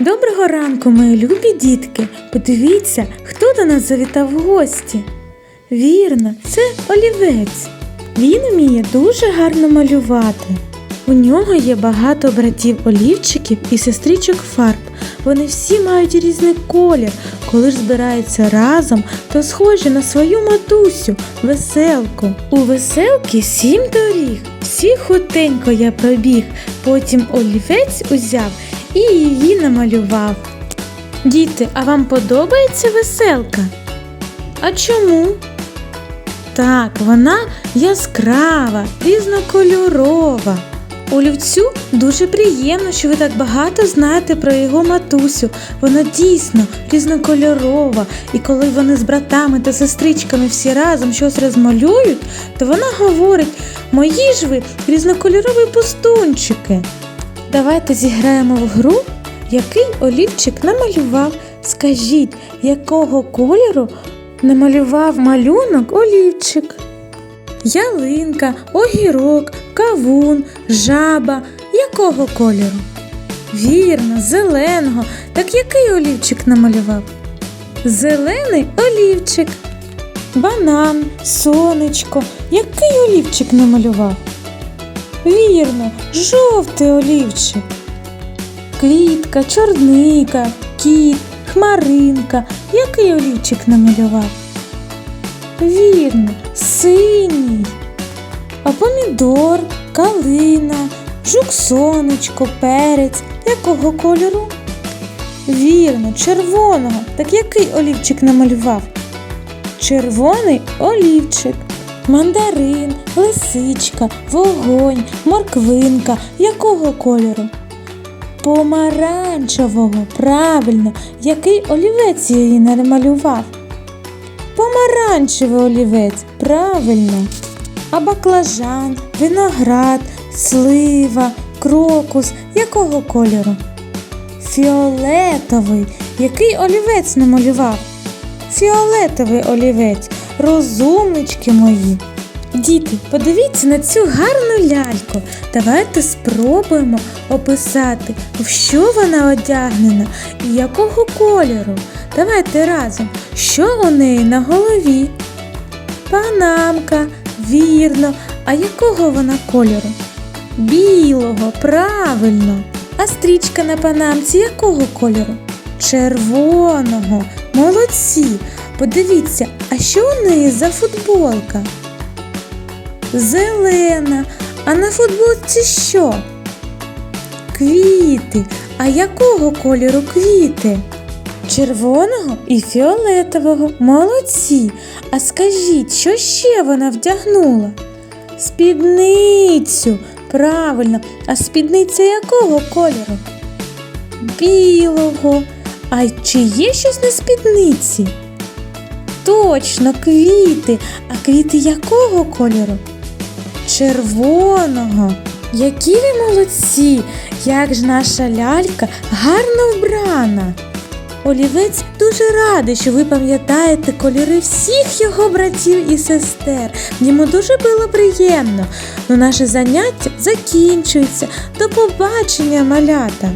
Доброго ранку, мої любі дітки. Подивіться, хто до нас завітав в гості. Вірно, це олівець. Він вміє дуже гарно малювати. У нього є багато братів олівчиків і сестричок фарб. Вони всі мають різний колір. Коли ж збираються разом, то схожі на свою матусю, веселку. У веселки сім доріг. Всі хутенько я пробіг. Потім олівець узяв і її намалював. Діти, а вам подобається веселка? А чому? Так, вона яскрава, різнокольорова. Олівцю дуже приємно, що ви так багато знаєте про його матусю. Вона дійсно різнокольорова, і коли вони з братами та сестричками всі разом щось розмалюють, то вона говорить: мої ж ви різнокольорові пустунчики. Давайте зіграємо в гру, який олівчик намалював. Скажіть, якого кольору намалював малюнок олівчик? Ялинка, огірок, кавун, жаба. Якого кольору? Вірно, зеленого. Так який олівчик намалював? Зелений олівчик. Банан, сонечко. Який олівчик намалював? Вірно, жовтий олівчик. Квітка, чорника, кіт, хмаринка. Який олівчик намалював? Вірно, синій. А помідор, калина, жук сонечко, перець. Якого кольору? Вірно, червоного. Так який олівчик намалював? Червоний олівчик. Мандарин, лисичка, вогонь, морквинка. Якого кольору? Помаранчевого, правильно, який олівець її намалював? Помаранчевий олівець, правильно. А баклажан, виноград, слива, крокус якого кольору? Фіолетовий. Який олівець намалював? Фіолетовий олівець. Розумнички мої. Діти, подивіться на цю гарну ляльку. Давайте спробуємо описати, в що вона одягнена і якого кольору. Давайте разом, що у неї на голові? Панамка, вірно. А якого вона кольору? Білого, правильно. А стрічка на панамці якого кольору? Червоного. Молодці. Подивіться, а що у неї за футболка? Зелена. А на футболці що? Квіти. А якого кольору квіти? Червоного і фіолетового. Молодці. А скажіть, що ще вона вдягнула? Спідницю. Правильно. А спідниця якого кольору? Білого. А чи є щось на спідниці? Точно, квіти. А квіти якого кольору? Червоного. Які ви молодці! Як ж наша лялька гарно вбрана! Олівець дуже радий, що ви пам'ятаєте кольори всіх його братів і сестер. Йому дуже було приємно. Ну наше заняття закінчується. До побачення, малята!